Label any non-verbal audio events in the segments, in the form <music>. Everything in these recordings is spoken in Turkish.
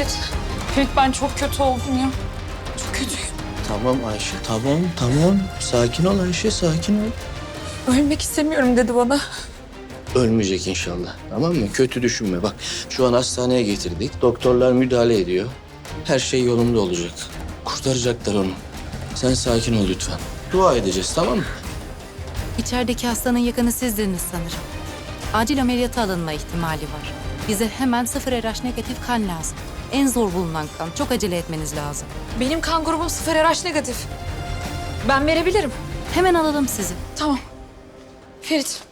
Ferit, Ferit ben çok kötü oldum ya. Çok kötüyüm. Tamam Ayşe tamam tamam. Sakin ol Ayşe sakin ol. Ölmek istemiyorum dedi bana. Ölmeyecek inşallah tamam mı? Kötü düşünme bak. Şu an hastaneye getirdik. Doktorlar müdahale ediyor. Her şey yolunda olacak. Kurtaracaklar onu. Sen sakin ol lütfen. Dua edeceğiz tamam mı? İçerideki hastanın yakını sizdiniz sanırım. Acil ameliyata alınma ihtimali var. Bize hemen sıfır RH negatif kan lazım. En zor bulunan kan. Çok acele etmeniz lazım. Benim kan grubum sıfır RH negatif. Ben verebilirim. Hemen alalım sizi. Tamam. Ferit.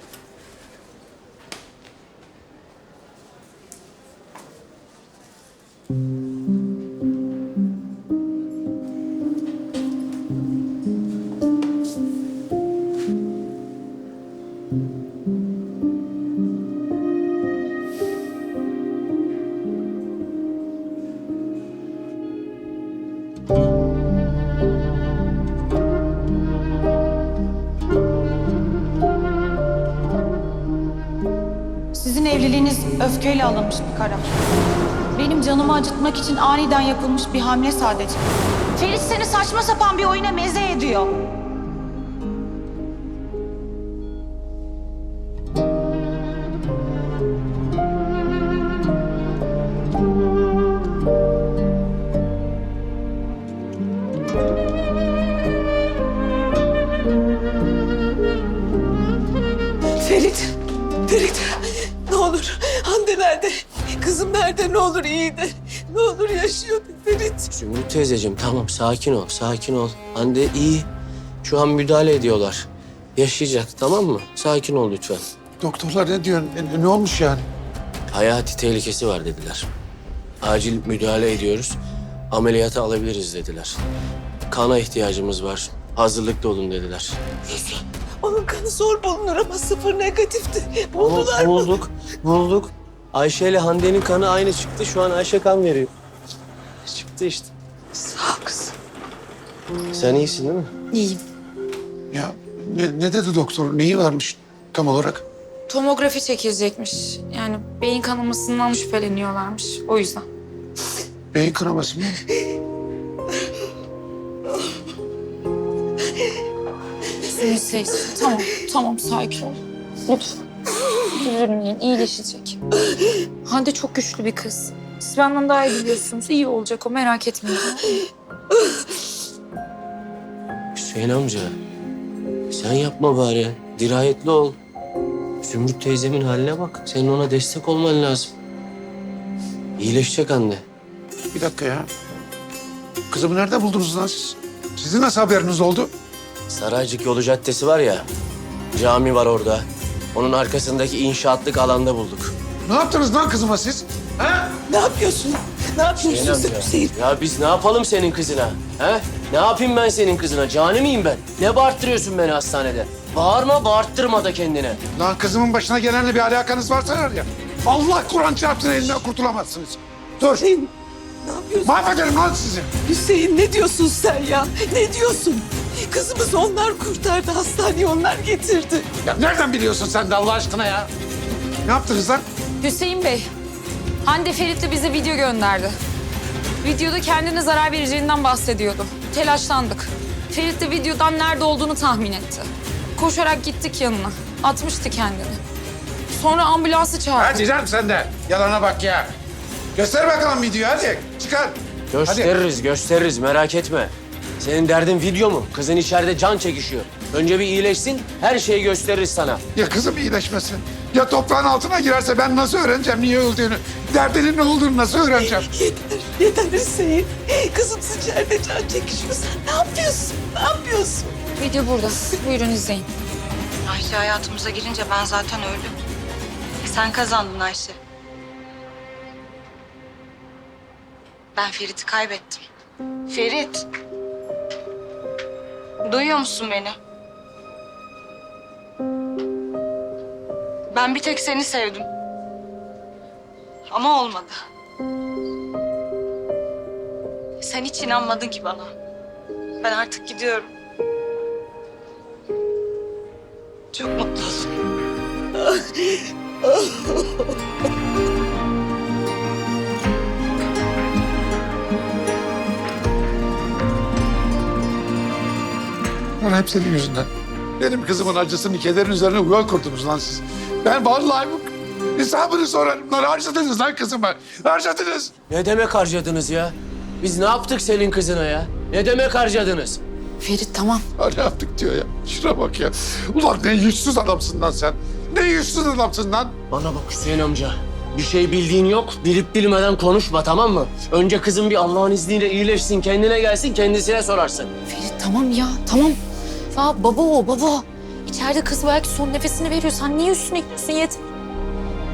Sizin evliliğiniz öfkeyle alınmış bir karar. Benim canımı acıtmak için aniden yapılmış bir hamle sadece. Ferit seni saçma sapan bir oyuna meze ediyor. Nerede ne olur iyiydi. Ne olur yaşıyordu Ferit. Zümrüt teyzeciğim tamam sakin ol sakin ol. Hande iyi. Şu an müdahale ediyorlar. Yaşayacak tamam mı? Sakin ol lütfen. Doktorlar ne diyor? Ne, ne olmuş yani? Hayati tehlikesi var dediler. Acil müdahale ediyoruz. Ameliyata alabiliriz dediler. Kana ihtiyacımız var. Hazırlıklı olun dediler. Onun kanı zor bulunur ama sıfır negatifti. Buldular mı? bulduk, bulduk. Ayşe ile Hande'nin kanı aynı çıktı. Şu an Ayşe kan veriyor. Çıktı işte. Sağ ol kızım. Sen iyisin değil mi? İyiyim. Ya ne, ne dedi doktor? Neyi varmış tam olarak? Tomografi çekilecekmiş. Yani beyin kanamasından şüpheleniyorlarmış. O yüzden. Beyin kanaması mı? Teyze. Tamam, tamam sakin ol. Lütfen. Üzülmeyin, iyileşecek. Hande çok güçlü bir kız. Siz benden daha iyi biliyorsunuz. İyi olacak o, merak etmeyin. Hüseyin amca. Sen yapma bari. Dirayetli ol. Zümrüt teyzemin haline bak. Senin ona destek olman lazım. İyileşecek anne. Bir dakika ya. Kızımı nerede buldunuz lan siz? Sizin nasıl haberiniz oldu? Saraycık yolu caddesi var ya. Cami var orada. Onun arkasındaki inşaatlık alanda bulduk. Ne yaptınız lan kızıma siz? Ha? Ne yapıyorsun? Ne yapıyorsun Hüseyin sen. Hüseyin? Ya biz ne yapalım senin kızına? He? Ne yapayım ben senin kızına? Cani miyim ben? Ne bağırttırıyorsun beni hastanede? Bağırma, bağırttırma da kendine. Lan kızımın başına gelenle bir alakanız varsa var ya. Allah Kur'an çarpsın elinden kurtulamazsınız. Dur. Hüseyin ne yapıyorsun? Mahvederim lan sizi. Hüseyin ne diyorsun sen ya? Ne diyorsun? Kızımızı onlar kurtardı. Hastaneye onlar getirdi. Ya nereden biliyorsun sen de Allah aşkına ya? Ne yaptınız lan? Hüseyin Bey, Hande Ferit'le bize video gönderdi. Videoda kendine zarar vereceğinden bahsediyordu. Telaşlandık. Ferit de videodan nerede olduğunu tahmin etti. Koşarak gittik yanına. Atmıştı kendini. Sonra ambulansı çağırdı. Hadi canım sen de. Yalana bak ya. Göster bakalım videoyu hadi. Çıkar. Gösteririz, gösteririz. Merak etme. Senin derdin video mu? Kızın içeride can çekişiyor. Önce bir iyileşsin, her şeyi gösteririz sana. Ya kızım iyileşmesin. Ya toprağın altına girerse ben nasıl öğreneceğim niye öldüğünü? Derdinin ne olduğunu nasıl öğreneceğim? Yeter, yeter Hüseyin. Kızım içeride can çekişiyor. Sen ne yapıyorsun? Ne yapıyorsun? Video burada. Buyurun izleyin. Ayşe hayatımıza girince ben zaten öldüm. Sen kazandın Ayşe. Ben Ferit'i kaybettim. Ferit. Duyuyor musun beni? Ben bir tek seni sevdim. Ama olmadı. Sen hiç inanmadın ki bana. Ben artık gidiyorum. Çok mutluyum. <laughs> hep senin yüzünden. Benim kızımın acısını, kederin üzerine yuva kurdunuz lan siz. Ben vallahi bu hesabını sorarım lan. Harcadınız lan kızımı. Harcadınız. Ne demek harcadınız ya? Biz ne yaptık Selin kızına ya? Ne demek harcadınız? Ferit tamam. Ne yaptık diyor ya. Şuna bak ya. Ulan ne yüzsüz adamsın lan sen. Ne yüzsüz adamsın lan. Bana bak Hüseyin amca. Bir şey bildiğin yok. Bilip bilmeden konuşma tamam mı? Önce kızın bir Allah'ın izniyle iyileşsin, kendine gelsin, kendisine sorarsın. Ferit tamam ya tamam. Ya baba o baba. İçeride kız belki son nefesini veriyor. Sen niye üstüne gidiyorsun yet?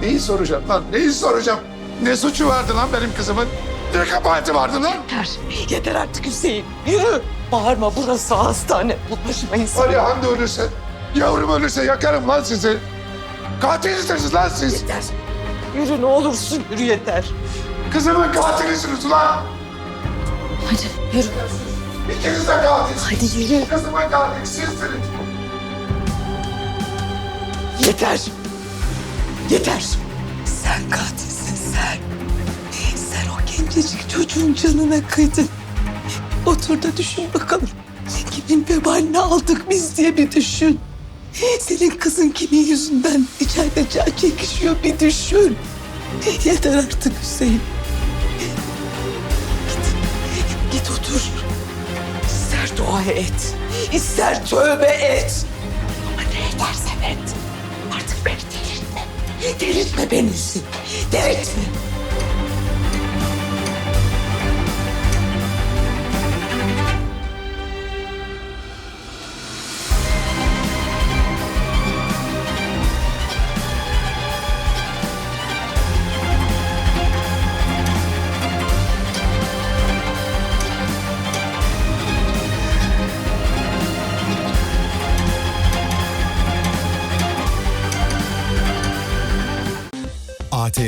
Neyi soracağım lan? Neyi soracağım? Ne suçu vardı lan benim kızımın? Ne kabahati vardı lan? Yeter. Yeter artık Hüseyin. Yürü. Bağırma burası hastane. Bulaşmayın Var ya Hande ölürse, yavrum ölürse yakarım lan sizi. Katilisiniz lan siz. Yeter. Yürü ne olursun yürü yeter. Kızımın katilisiniz lan. Hadi yürü. İkiniz de katil. Hadi yürü. Kızımın katili sizsiniz. Yeter. Yeter. Sen katilsin sen. Sen o gencecik çocuğun canına kıydın. Otur da düşün bakalım. Kimin vebalini aldık biz diye bir düşün. Senin kızın kimin yüzünden içeride can çekişiyor bir düşün. Yeter artık Hüseyin. Dua et, ister tövbe et. Ama ne edersen et. Artık beni delirtme. Delirtme beni Hüseyin. Delirtme.